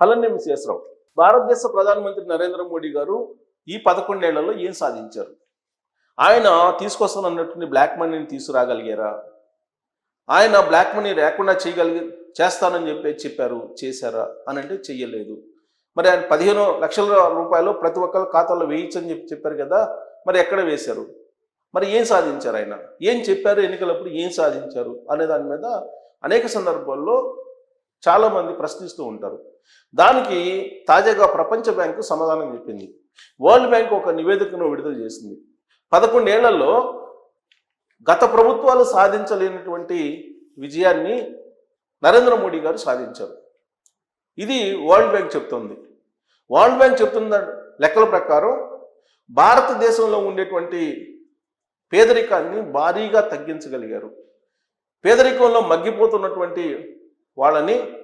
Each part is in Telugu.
పళని శేషరావు భారతదేశ ప్రధానమంత్రి నరేంద్ర మోడీ గారు ఈ పదకొండేళ్ళలో ఏం సాధించారు? ఆయన తీసుకొస్తానన్నటువంటి బ్లాక్ మనీని తీసుకురాగలిగారా? ఆయన బ్లాక్ మనీ లేకుండా చేయగలిగి చేస్తానని చెప్పి చెప్పారు చేశారా? అని అంటే చెయ్యలేదు. మరి ఆయన పదిహేను లక్షల రూపాయలు ప్రతి ఒక్కరి ఖాతాలో వేయించని చెప్పి చెప్పారు కదా మరి ఎక్కడ వేశారు? మరి ఏం సాధించారు ఆయన? ఏం చెప్పారు? ఎన్నికలప్పుడు ఏం సాధించారు? అనే దాని మీద అనేక సందర్భాల్లో చాలామంది ప్రశ్నిస్తూ ఉంటారు. దానికి తాజాగా ప్రపంచ బ్యాంకు సమాధానం చెప్పింది. వరల్డ్ బ్యాంక్ ఒక నివేదికను విడుదల చేసింది. పదకొండేళ్ళలో గత ప్రభుత్వాలు సాధించలేనటువంటి విజయాన్ని నరేంద్ర మోడీ గారు సాధించారు. ఇది వరల్డ్ బ్యాంక్ చెప్తుంది. వరల్డ్ బ్యాంక్ చెప్తున్న లెక్కల ప్రకారం భారతదేశంలో ఉండేటువంటి పేదరికాన్ని భారీగా తగ్గించగలిగారు. పేదరికంలో మగ్గిపోతున్నటువంటి వాళ్ళని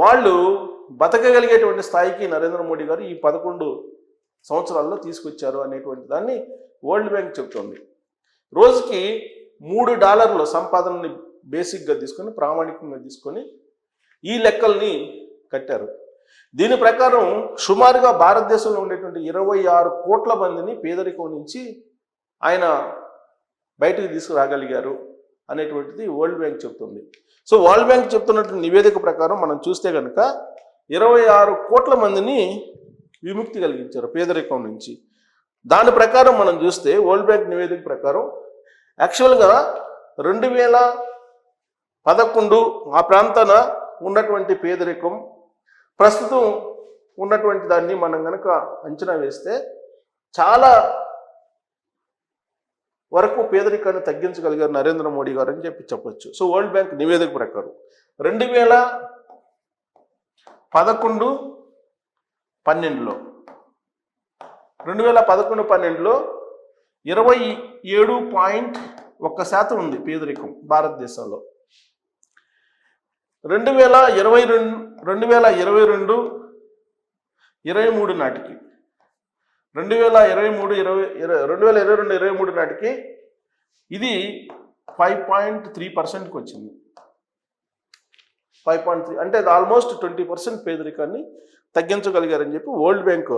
వాళ్ళు బతకగలిగేటువంటి స్థాయికి నరేంద్ర మోడీ గారు ఈ పదకొండు సంవత్సరాల్లో తీసుకొచ్చారు అనేటువంటి దాన్ని వరల్డ్ బ్యాంక్ చెబుతోంది. రోజుకి మూడు డాలర్ల సంపాదనని బేసిక్గా తీసుకొని ప్రామాణికంగా తీసుకొని ఈ లెక్కల్ని కట్టారు. దీని ప్రకారం సుమారుగా భారతదేశంలో ఉండేటువంటి ఇరవై ఆరు కోట్ల మందిని పేదరికం నుంచి ఆయన బయటకు తీసుకురాగలిగారు అనేటువంటిది వరల్డ్ బ్యాంక్ చెబుతుంది. సో వరల్డ్ బ్యాంక్ చెప్తున్నటువంటి నివేదిక ప్రకారం మనం చూస్తే కనుక ఇరవై ఆరు కోట్ల మందిని విముక్తి కలిగించారు పేదరికం నుంచి. దాని ప్రకారం మనం చూస్తే వరల్డ్ బ్యాంక్ నివేదిక ప్రకారం యాక్చువల్గా రెండు వేల పదకొండు ఆ ప్రాంతాన ఉన్నటువంటి పేదరికం ప్రస్తుతం ఉన్నటువంటి దాన్ని మనం కనుక అంచనా వేస్తే చాలా వరకు పేదరికాన్ని తగ్గించగలిగారు నరేంద్ర మోడీ గారు అని చెప్పి చెప్పొచ్చు. సో వరల్డ్ బ్యాంక్ నివేదిక ప్రకారం రెండు వేల పదకొండు పన్నెండులో రెండు వేల పదకొండు పన్నెండులో ఇరవై ఏడు పాయింట్ ఒక్క శాతం ఉంది పేదరికం భారతదేశంలో. రెండు వేల ఇరవై రెండు రెండు వేల ఇరవై రెండు ఇరవై మూడు నాటికి రెండు వేల ఇరవై మూడు ఇరవై ఇరవై రెండు వేల ఇరవై రెండు ఇరవై మూడు నాటికి ఇది ఫైవ్ పాయింట్ త్రీ పర్సెంట్కి వచ్చింది. ఫైవ్ పాయింట్ త్రీ అంటే అది ఆల్మోస్ట్ ట్వంటీ పర్సెంట్ పేదరికాన్ని తగ్గించగలిగారని చెప్పి వరల్డ్ బ్యాంక్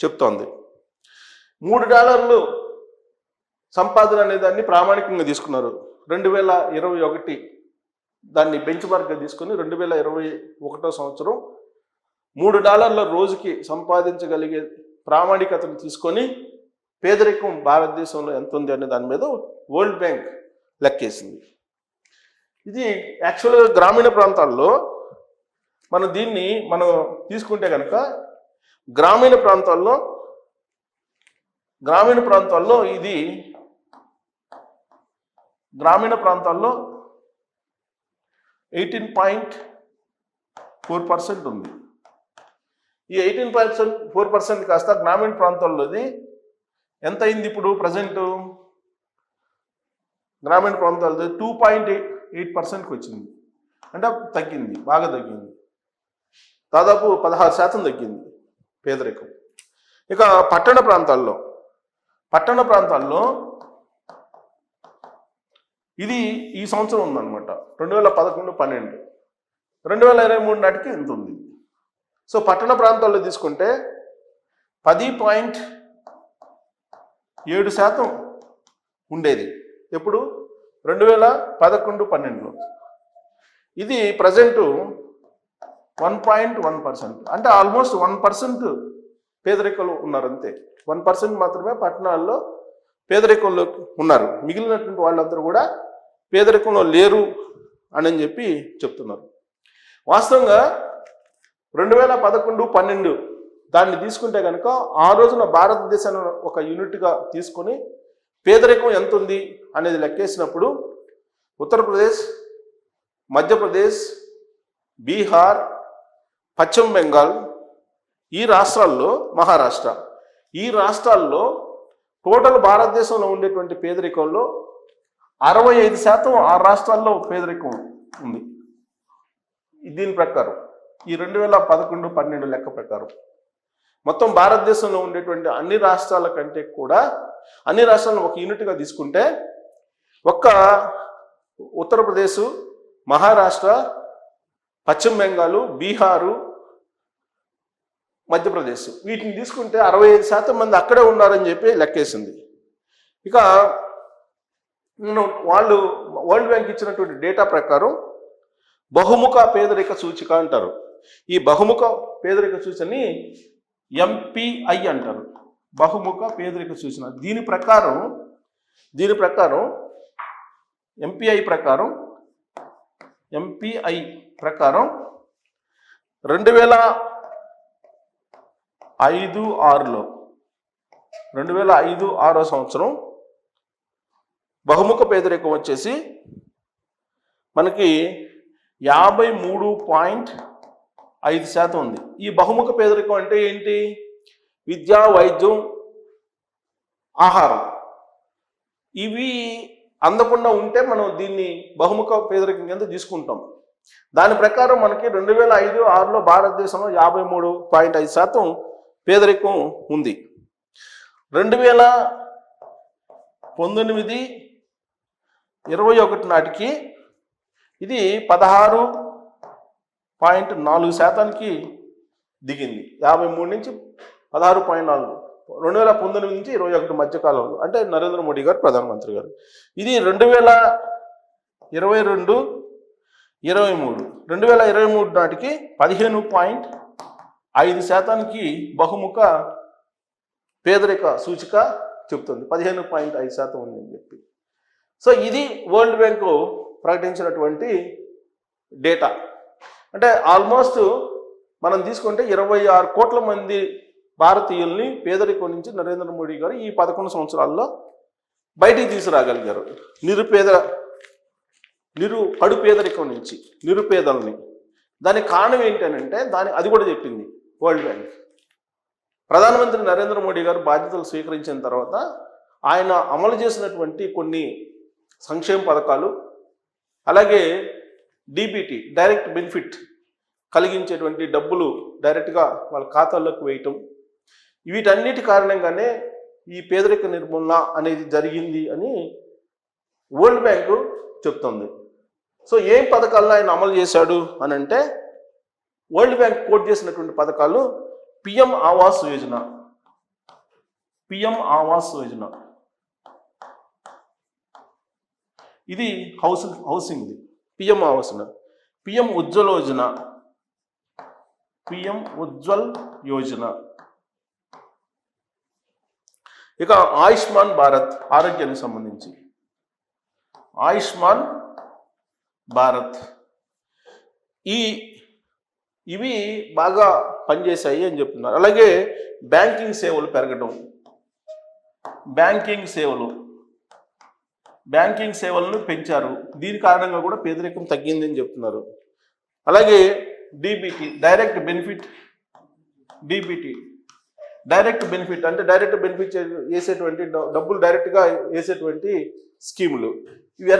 చెప్తోంది. మూడు డాలర్లు సంపాదన అనే దాన్ని ప్రామాణికంగా తీసుకున్నారు. రెండు వేల ఇరవై ఒకటి దాన్ని బెంచ్ మార్క్గా తీసుకొని రెండు వేల ఇరవై ఒకటో సంవత్సరం మూడు డాలర్ల రోజుకి సంపాదించగలిగే ప్రామాణికతను తీసుకొని పేదరికం భారతదేశంలో ఎంత ఉంది అనే దాని మీద వరల్డ్ బ్యాంక్ లెక్కేసింది. ఇది యాక్చువల్గా గ్రామీణ ప్రాంతాల్లో మనం దీన్ని మనం తీసుకుంటే కనుక గ్రామీణ ప్రాంతాల్లో గ్రామీణ ప్రాంతాల్లో ఇది గ్రామీణ ప్రాంతాల్లో ఎయిటీన్ పాయింట్ ఫోర్ పర్సెంట్ ఉంది. ఈ ఎయిటీన్ పర్సెంట్ ఫోర్ పర్సెంట్ కాస్త గ్రామీణ ప్రాంతాల్లోది ఎంత అయింది ఇప్పుడు ప్రజెంట్ గ్రామీణ ప్రాంతాలది టూ పాయింట్ ఎయిట్ ఎయిట్ పర్సెంట్కి వచ్చింది. అంటే తగ్గింది బాగా తగ్గింది. దాదాపు పదహారు శాతం తగ్గింది పేదరికం. ఇక పట్టణ ప్రాంతాల్లో పట్టణ ప్రాంతాల్లో ఇది ఈ సంవత్సరం ఉందన్నమాట. రెండు వేల పదకొండు పన్నెండు. రెండు వేల ఇరవై మూడు నాటికి ఎంత ఉంది? సో పట్టణ ప్రాంతాల్లో తీసుకుంటే పది పాయింట్ ఏడు శాతం ఉండేది. ఎప్పుడు? రెండు వేల పదకొండు పన్నెండులో. ఇది present one point one percent. అంటే ఆల్మోస్ట్ వన్ పర్సెంట్ పేదరికంలో ఉన్నారు అంతే వన్ పర్సెంట్ మాత్రమే పట్టణాల్లో పేదరికంలో ఉన్నారు. మిగిలినటువంటి వాళ్ళందరూ కూడా పేదరికంలో లేరు అని చెప్పి చెప్తున్నారు. వాస్తవంగా రెండు వేల పదకొండు పన్నెండు. దాన్ని తీసుకుంటే కనుక ఆ రోజున భారతదేశాన్ని ఒక యూనిట్గా తీసుకొని పేదరికం ఎంత ఉంది అనేది లెక్కేసినప్పుడు ఉత్తరప్రదేశ్ మధ్యప్రదేశ్ బీహార్ పశ్చిమ బెంగాల్ ఈ రాష్ట్రాల్లో మహారాష్ట్ర ఈ రాష్ట్రాల్లో టోటల్ భారతదేశంలో ఉండేటువంటి పేదరికంలో అరవై ఐదు శాతం ఆ రాష్ట్రాల్లో పేదరికం ఉంది. దీని ప్రకారం ఈ రెండు వేల పదకొండు పన్నెండు లెక్క ప్రకారం. మొత్తం భారతదేశంలో ఉండేటువంటి అన్ని రాష్ట్రాల కంటే కూడా అన్ని రాష్ట్రాలను ఒక యూనిట్గా తీసుకుంటే ఒక్క ఉత్తరప్రదేశ్ మహారాష్ట్ర పశ్చిమ బెంగాలు బీహారు మధ్యప్రదేశ్ వీటిని తీసుకుంటే అరవై ఐదు శాతం మంది అక్కడే ఉన్నారని చెప్పి లెక్కేసింది. ఇక నేను వాళ్ళు వరల్డ్ బ్యాంక్ ఇచ్చినటువంటి డేటా ప్రకారం బహుముఖ పేదరిక సూచిక అంటారు. ఈ బహుముఖ పేదరిక సూచనని ఎంపీఐ అంటారు. బహుముఖ పేదరిక సూచన. దీని ప్రకారం దీని ప్రకారం ఎంపీఐ ప్రకారం ఎంపీఐ ప్రకారం రెండు వేల ఐదు ఆరులో రెండు వేల ఐదు ఆరో సంవత్సరం బహుముఖ పేదరికం వచ్చేసి మనకి యాభై మూడు పాయింట్ ఐదు శాతం ఉంది. ఈ బహుముఖ పేదరికం అంటే ఏంటి? విద్య వైద్యం ఆహారం. ఇవి అందకుండా ఉంటే మనం దీన్ని బహుముఖ పేదరికం కింద తీసుకుంటాం. దాని ప్రకారం మనకి రెండు వేల ఐదు ఆరులో భారతదేశంలో యాభై మూడు పాయింట్ ఐదు శాతం పేదరికం ఉంది. రెండు వేల పంతొమ్మిది ఇరవై ఒకటి నాటికి ఇది పదహారు పాయింట్ నాలుగు శాతానికి దిగింది. యాభై మూడు నుంచి పదహారు పాయింట్ నాలుగు. రెండు వేల పంతొమ్మిది నుంచి ఇరవై ఒకటి మధ్య కాలంలో. అంటే నరేంద్ర మోడీ గారు ప్రధానమంత్రి గారు. ఇది రెండు వేల ఇరవై రెండు ఇరవై మూడు. రెండు వేల ఇరవై మూడు నాటికి పదిహేను పాయింట్ ఐదు శాతానికి బహుముఖ పేదరిక సూచిక చెప్తుంది పదిహేను పాయింట్ ఐదు శాతం ఉంది అని చెప్పి. సో ఇది వరల్డ్ బ్యాంకు ప్రకటించినటువంటి డేటా. అంటే ఆల్మోస్ట్ మనం తీసుకుంటే ఇరవై ఆరు కోట్ల మంది భారతీయుల్ని పేదరికం నుంచి నరేంద్ర మోడీ గారు ఈ పదకొండు సంవత్సరాల్లో బయటికి తీసుకురాగలిగారు. నిరుపేద నిరు కడు పేదరికం నుంచి నిరుపేదల్ని. దానికి కారణం ఏంటనంటే దాని అది కూడా చెప్పింది వరల్డ్ బ్యాంక్ ప్రధానమంత్రి నరేంద్ర మోడీ గారు బాధ్యతలు స్వీకరించిన తర్వాత ఆయన అమలు చేసినటువంటి కొన్ని సంక్షేమ పథకాలు అలాగే డీబీటీ డైరెక్ట్ బెనిఫిట్ కలిగించేటువంటి డబ్బులు డైరెక్ట్గా వాళ్ళ ఖాతాల్లోకి వేయటం. వీటన్నిటి కారణంగానే ఈ పేదరిక నిర్మూలన అనేది జరిగింది అని వరల్డ్ బ్యాంకు చెప్తుంది. సో ఏం పథకాలను ఆయన అమలు చేశాడు అని అంటే వరల్డ్ బ్యాంక్ కోట్ చేసినటువంటి పథకాలు పిఎం ఆవాస్ యోజన. పిఎం ఆవాస్ యోజన. ఇది హౌసింగ్ హౌసింగ్ది. పిఎం ఆవాసన. పిఎం ఉజ్వల్ యోజన. పిఎం ఉజ్వల్ యోజన. ఇక ఆయుష్మాన్ భారత్ ఆరోగ్యానికి సంబంధించి. ఆయుష్మాన్ భారత్. ఈ ఇవి బాగా పనిచేశాయి అని చెప్తున్నారు. అలాగే బ్యాంకింగ్ సేవలు పెరగడం బ్యాంకింగ్ సేవలు. బ్యాంకింగ్ సేవలను పెంచారు. దీని కారణంగా కూడా పేదరికం తగ్గిందని చెప్తున్నారు. అలాగే DBT direct benefit DBT. Direct benefit అంటే డైరెక్ట్ బెనిఫిట్ వేసేటువంటి డబ్బులు డైరెక్ట్గా వేసేటువంటి స్కీములు. ఇవి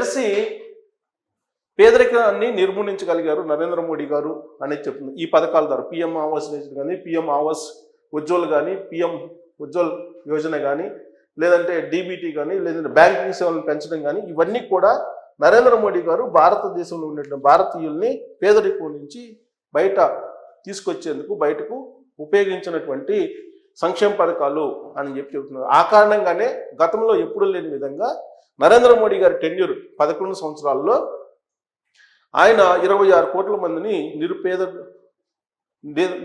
పేదరికాన్ని నిర్మూలించగలిగారు నరేంద్ర మోడీ గారు అనేది చెప్తుంది. ఈ పథకాల ద్వారా పిఎం ఆవాస్ యోజన కానీ పిఎం ఆవాస్ ఉజ్వల్ కానీ పిఎం ఉజ్వల్ యోజన కానీ లేదంటే డీబీటీ కానీ లేదంటే బ్యాంకింగ్ సేవలను పెంచడం కానీ ఇవన్నీ కూడా నరేంద్ర మోడీ గారు భారతదేశంలో ఉన్నటువంటి భారతీయుల్ని పేదరికం నుంచి బయట తీసుకొచ్చేందుకు బయటకు ఉపయోగించినటువంటి సంక్షేమ పథకాలు అని చెప్పి చెబుతున్నారు. ఆ కారణంగానే గతంలో ఎప్పుడూ లేని విధంగా నరేంద్ర మోడీ గారి టెన్యూర్ పదకొండు సంవత్సరాల్లో ఆయన ఇరవై ఆరు కోట్ల మందిని నిరుపేద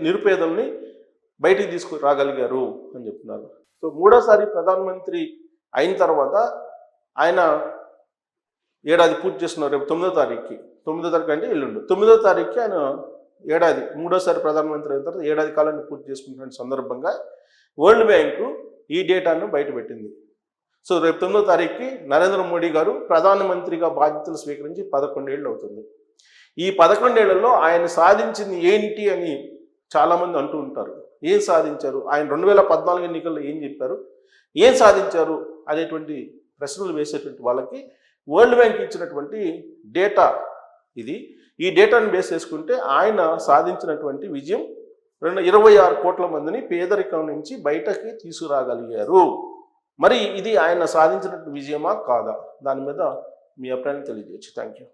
నిరుపేదల్ని బయటికి తీసుకురాగలిగారు అని చెప్తున్నారు. సో మూడోసారి ప్రధానమంత్రి అయిన తర్వాత ఆయన ఏడాది పూర్తి చేస్తున్నారు రేపు తొమ్మిదో తారీఖుకి. తొమ్మిదో తారీఖు అంటే ఎల్లుండు. తొమ్మిదో తారీఖుకి ఆయన ఏడాది మూడోసారి ప్రధానమంత్రి అయిన తర్వాత ఏడాది కాలాన్ని పూర్తి చేసుకుంటున్న సందర్భంగా వరల్డ్ బ్యాంకు ఈ డేటాను బయటపెట్టింది సో రేపు తొమ్మిదో తారీఖుకి నరేంద్ర మోడీ గారు ప్రధానమంత్రిగా బాధ్యతలు స్వీకరించి పదకొండేళ్ళు అవుతుంది. ఈ పదకొండేళ్ళలో ఆయన సాధించింది ఏంటి అని చాలామంది అంటూ ఉంటారు. ఏం సాధించారు? ఆయన రెండు వేల పద్నాలుగు ఎన్నికల్లో ఏం చెప్పారు? ఏం సాధించారు? అనేటువంటి ప్రశ్నలు వేసేటువంటి వాళ్ళకి వరల్డ్ బ్యాంక్ ఇచ్చినటువంటి డేటా ఇది. ఈ డేటాను బేస్ చేసుకుంటే ఆయన సాధించినటువంటి విజయం రెండు ఇరవై ఆరు కోట్ల మందిని పేదరికం నుంచి బయటకి తీసుకురాగలిగారు. మరి ఇది ఆయన సాధించినటువంటి విజయమా? కాదా? దాని మీద మీ అభిప్రాయం తెలియజేయచ్చు. Thank you